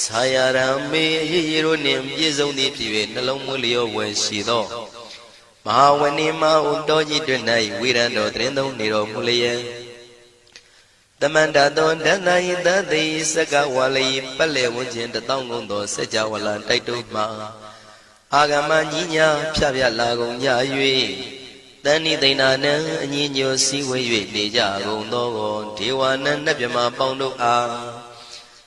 ဆာယရံမေအရေးရတို့နှင့်ပြည့်စုံသည်ဖြစ်၍နှလုံးမွေးလျောဝယ်ရှိသောမဟာဝဏိမဟုတော်ကြီးတွင်၌ဝိရံတော်တရင်သုံးနေတော်မူလျက်တမန္တသောဒန္တာယိတသိစကဝါလိပတ်လေဝန်းကျင်တထောင်ကုန်သောစัจ java လာတိုက်တုမှအာဂမညီညာဖြပြလာကုန်ကြ၍တဏိသိဏနံအညီညွတ်စည်းဝေး၍နေကြကုန်သောဒေဝနံနတ်မြမပေါင်းတို့အား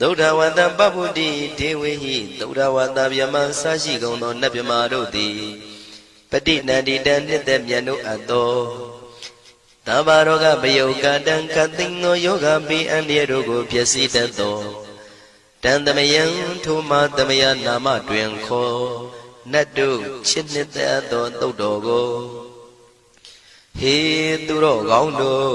ဒုဒ္ဓဝတ္တပပ္ပုတိဒေဝေဟိဒုဒ္ဓဝတ္တဗျမဆရှိကုန်သောနတ်မြမာတို့သည်ပဋိနန္တိတံနှစ်သက်မြတ်တို့အပ်သောတဘာရောဂပယုတ်ကတံကသိင်သောယောဂပိအန္တရတို့ကိုဖြစ်စီတတ်သောတန်တမယံထိုမတမယနာမတွင်ခေါ်နတ်တို့ချစ်နှစ်သက်သောတုတ်တော်ကိုဟေသူတော်ကောင်းတို့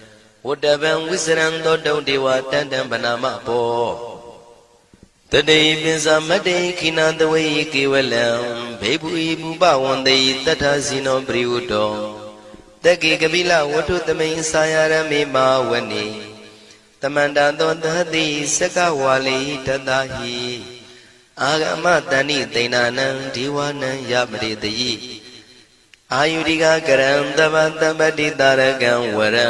ဝတ္တဗံဝိစရံသောတုံဒေဝတန်တံဗနာမဘောတတိပိစမတေခိနာတဝေကေဝလံဘေဘူဤဘူပဝန္တေတထဇိနောပရိဝတ္တောတကေကပိလဝတ္ထုသမိန်စာယရမေမာဝနေတမန္တသောသတိစကဝါလိတတဟိအာဂမတဏိသိဏနံဒီဝနံယမရိတယိအာယုရိကကရံတဗတပတိတာရကံဝရံ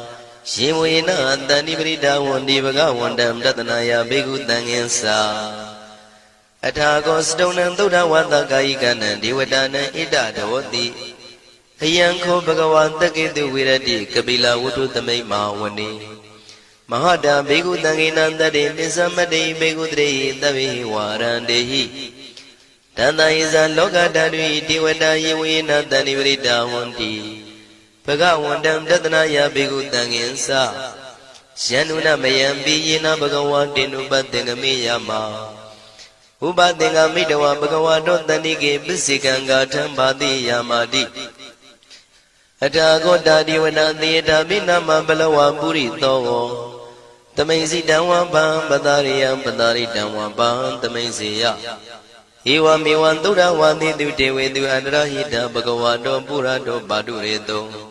ရှင်ဝေနတန္တိပရိဒါဝန္ဒီဘဂဝန္တံတတနာယဘိက္ခုတံဃင်္စာအထာကောစတုံနံသုဒ္ဓဝါသကာယိကနံဒေဝတာနံဣဒဒေဝတိအယံခောဘဂဝါတက္ကေတုဝိရတိကပိလဝတ္ထုသမိတ်မာဝနေမဟာတာဘေကုတံဃိနံတတေပိသမတေဘေကုတရေတဗေဝါရန္တေဟိတန္တယဇာလောကဓာတုတေဝတာယေဝေနတန္တိပရိတာဝန္တိ ဘဂဝန္တံတတနာယဘေကုတံဃင်္စယန္နုနမယံပိယေနဘဂဝါတေနုပတေငမေယမဥပသင်္ကမိတဝဘဂဝါတောတန္တိကေပစ္စေကံဂါထံဘာတိယာမာတိအထာဂောတာဒီဝနာသေတာမိနာမဘလဝပုရိသောဝသမိန်စီတံဝံပံပတာရိယံပတာရိတံဝံပံသမိန်စီယဧဝမေဝံသုဒ္ဓဝါတိတုတေဝေတုအန္တရဟိတဘဂဝါတောပုရတောပါတုရေတော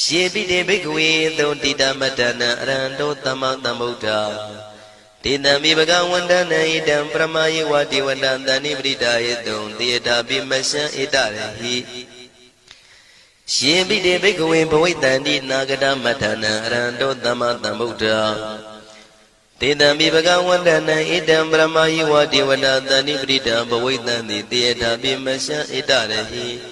ရှေပိတေဘိကဝေသုံတိတမတနံအရဟံတောသမ္မာသမ္ဗုဒ္ဓတေတံမိဘဂဝန္တနံဣတံပရမယေဝတိဝတံတဏိပရိဒာယေတုံတေတာပိမရှံဣတရဟိရှင်ပိတေဘိကဝေဘဝိတန္တိနာဂတမထနံအရဟံတောသမ္မာသမ္ဗုဒ္ဓတေတံမိဘဂဝန္တနံဣတံပရမယေဝတိဝတံတဏိပရိဒံဘဝိတန္တိတေတာပိမရှံဣတရဟိ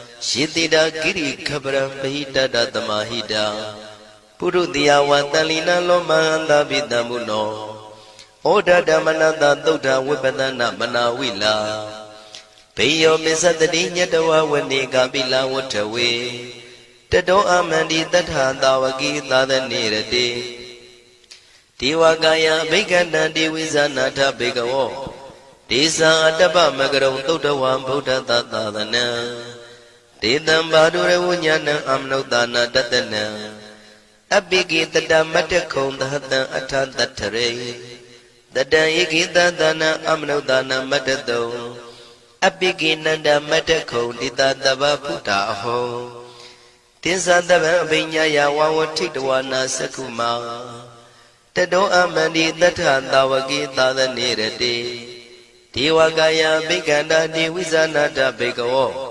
ယေတိတာကိရိခပရံပဟိတတသမာဟိတာပုရုတိယဝတန်လီနာလောမဟန္တာပိတံမုနောဩဒဓမ္မနတသုဒ္ဓဝိပဒနာမနာဝိလာဘေယောမစ္စတတိညတဝဝနေကပိလဝထဝေတတောအမန္တိတထသာဝကိသာသနေရတိဒေဝကာယဘိက္ခန္တံဒေဝိဇာနာထဘေကဝောဒေဇာအတ္တပမကရုံသုဒ္ဓဝံဗုဒ္ဓသာသာသနံ ဒေတံဘာဒုရဝဉာဏံအမနုဿာနာတတနံအပိကိတတမတ္တခုံသဟတံအထတထရေတတံဧကိတသနံအမနုဿာနာမတ္တတုံအပိကိနန္ဒမတ္တခုံတိတတဗ္ဗဖုတာအဟောတင်္သတဗံအဘိညာယဝဝထိတဝနာသကုမာတတောအမန္တိတထသာဝကိသာသနေရတိဒေဝကာယဘိက္ခန္တာဒေဝိဇာနာတဘေကဝော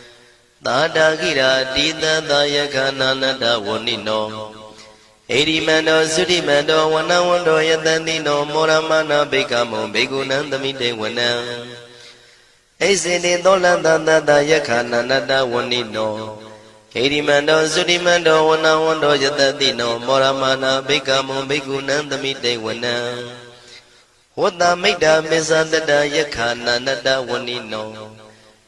သာတာခိရာတိတသာယခာနာနတဝဏိနောဣရိမန္တောသုရိမန္တောဝနဝန္တောယတတိနောမောရမနာဘိကမုံဘေကုဏံသမိတေဝနံဣစေတိသောလန္တတတယခာနာနတဝဏိနောဣရိမန္တောသုရိမန္တောဝနဝန္တောယတတိနောမောရမနာဘိကမုံဘေကုဏံသမိတေဝနံဝတ္တမိတ္တာမစ္ဆတတယခာနာနတဝဏိနော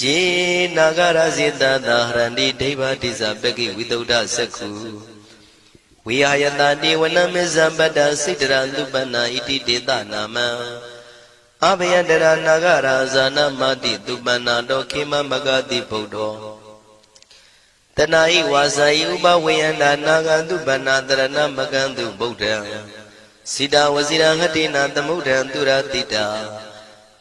ယေနာဂရဇေတသာဟရန္တိဒိဗ္ဗတိဇပကိဝိတုဒ္ဓသက္ခုဝိဟာယတတိဝနမေဇပတ္တစိတ္တရလူပနာဣတိတေတနာမံအဘယတရနာဂရာဇာနမတိသူပနာတောခေမမဂတိဗုဒ္ဓောတဏှာဤဝါစာဤဥပဝေယန္တာနာဂန္တုဗန္နာတရဏမကံတုဗုဒ္ဓံစိတာဝစီရဟတိနာသမုဒ္ဒံသူရတိတာ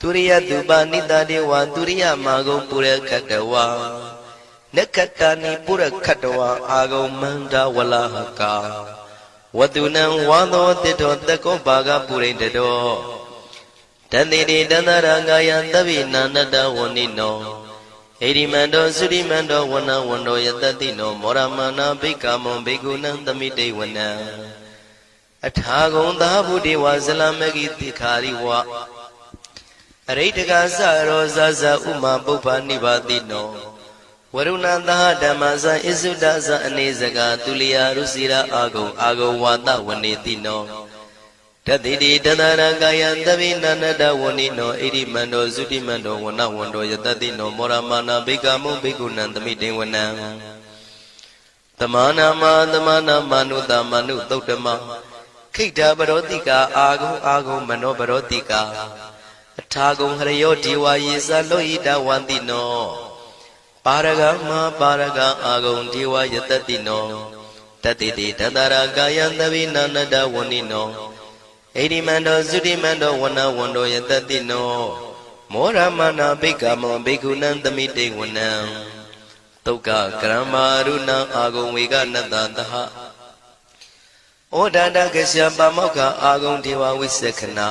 သူရိယသူပနိတတေဝသူရိယမာဂုံပုရခတဝါနက္ခတဏိပုရခတဝါအာဂုံမန္တဝလဟကာဝတုနံဝါသောတိတောတကောဘာဂပုရိတတောတတိတိတန္တရာငာယသဗ္ဗိနန္တဝဏိနောဣရိမန္တောသုရိမန္တောဝနဝန္တောယတတိနောမောရမနာဘိကမွန်ဘေကုဏံသမိတေဝနံအထာဂုံသာဘုဒေဝဇလမကိတိခာရိဝ အရိတကသရောဇဇဥမာပုပ္ပနိဗ္ဗာတိနောဝရုဏသဟဓမ္မဇံဣစုဒဇအနေစကတုလျာရုစီရာအာဂုံအာဂုံဝါဒဝနေတိနောတတိတိတသရကာယံသဗိနန္တဝဏိနောဣရိမန္တောသုတိမန္တောဝနဝန္တောယတတိနောမောရမာနာဘိကမုဘိကုဏံသမိတေဝနံတမနာမတမနာမနုတမနုသုတ်တမခိတ္တပရောတိကာအာဂုံအာဂုံမနောပရောတိကာ အထာဂုံဟရယောဒီဝါယေသလောဣတဝန္တိနောပါရဂမပါရဂအာဂုံဒီဝါယတတိနောတတိတိတတရာကာယံသဗိနာနတဝဏိနောဣရိမန္တောသုတိမန္တောဝနဝန္တောယတတိနောမောရမနာဘိက္ခမောဘိက္ခုနံသမိတေဝနံတုတ်ကကရမရုဏံအာဂုံဝေကနတသဟဩဒန္တကရှပမောက္ခအာဂုံဒေဝဝိသခနာ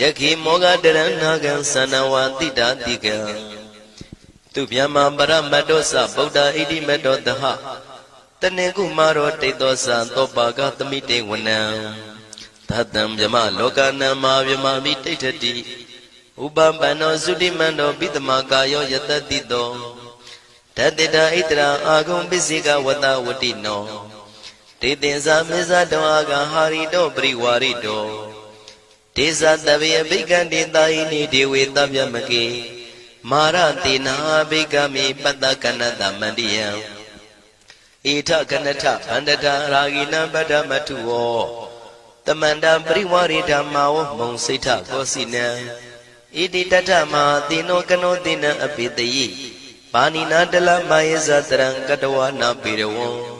တခိမောဂတရဏဂံသနဝတိတာတိကံသူဗျမပရမတ္တောသဗုဒ္ဓဣတိမတ္တောတဟတနေကုမာရောတိတ်သောသံသောပါကသမိတေဝနံသတ္တံဗျမလောကနံမာဗျမမိတိဋ္ဌတိဥပပန္နောသုတိမန္တောပိတမကာယောယတတိတောတတေတာဣတရာအာဂုံပစ္စေကဝတဝတိနောတေတင်္ဇာမေဇတောအာဂဟာရိတောပရိဝါရိတော ဒေဇတဗေဘိကံတေတာယိနိဒေဝေတဗျမကေမာရတေနာဘိကမိပတ္တကနတမန္တိယံဣထကနထဗန္တတာရာဂိနံပတ္တမထုဝောတမန္တပရိဝရိဓမ္မာဝမုံစိဋ္ဌကောစီနံဣတိတထမဟာတိနောကနောတိနံအပိတယိပါဏိနာတလမယေဇတရံကတဝနာပေရဝံ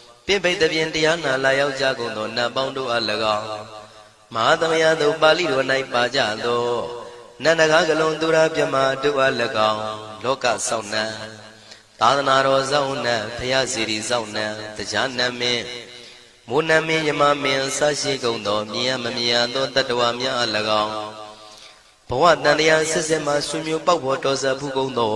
ပိပိတပြင်းတရားနာလာရောက်ကြကုန်သောနတ်ပေါင်းတို့အား၎င်းမဟာသမယသို့ပါဠိတော်၌ပါကြသောနန္ဒကားကလုံးသူရာမြမတို့အား၎င်းလောကစောင့်နှံသာသနာတော်စောင့်နှံဖရာစီရီစောင့်နှံတရားနမင်းမိုးနမင်းယမမင်းဆရှိကုန်သောမြင်ရမမြင်ရသောတတ္တဝါများအား၎င်းဘဝတန်တရားဆက်ဆက်မှဆွေမျိုးပေါက်ဖို့တော်စပ်ဘူးကုန်သော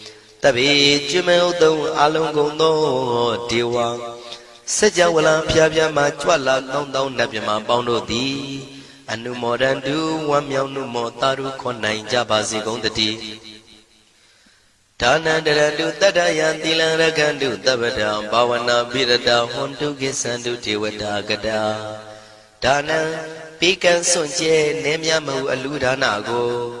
တပိကျွမေဥတုံအလုံးကုန်သောဒေဝစัจ java လံဖျားဖျားမှကြွလာကောင်းသောနတ်မြမပေါင်းတို့သည်အနုမောဒန္တုဝမ်းမြောက်နှုမောတာရုခွန်နိုင်ကြပါစေကုန်တည်းဒါနန္တရတုတတ္တယံသီလံရကန္တုတပ္ပတံဘာဝနာပိရတဟွန်တုကိသန္တုဒေဝတာကတာဒါနံပိကံစွန့်ကျဲနေမြမဟုအလူဒါနကို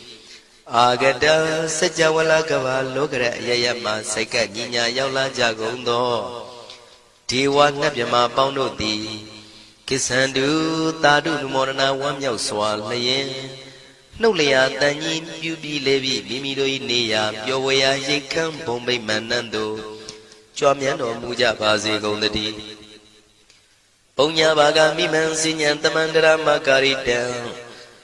အာဂတံစัจ java လကဘာလောကရအယယမစိတ်ကညီညာရောက်လာကြကုန်သောဒေဝနတ်မြမပေါင်းတို့သည်ကိစ္ဆန္တုတာတုနုမောဒနာဝမ်းမြောက်စွာလျင်နှုတ်လျာတန်ကြီးပြူပြီးလေပြီးမိမိတို့၏နေရာပျော်ဝေရာရိတ်ခမ်းဘုံဗိမာန်နှံ့သို့ကြွမြန်းတော်မူကြပါစေကုန်သတည်းပုံညာဘာဂမိမံစဉ္ဉံတမန္တရမကာရိတံ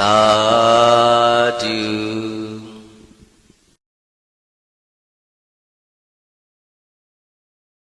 သာဓု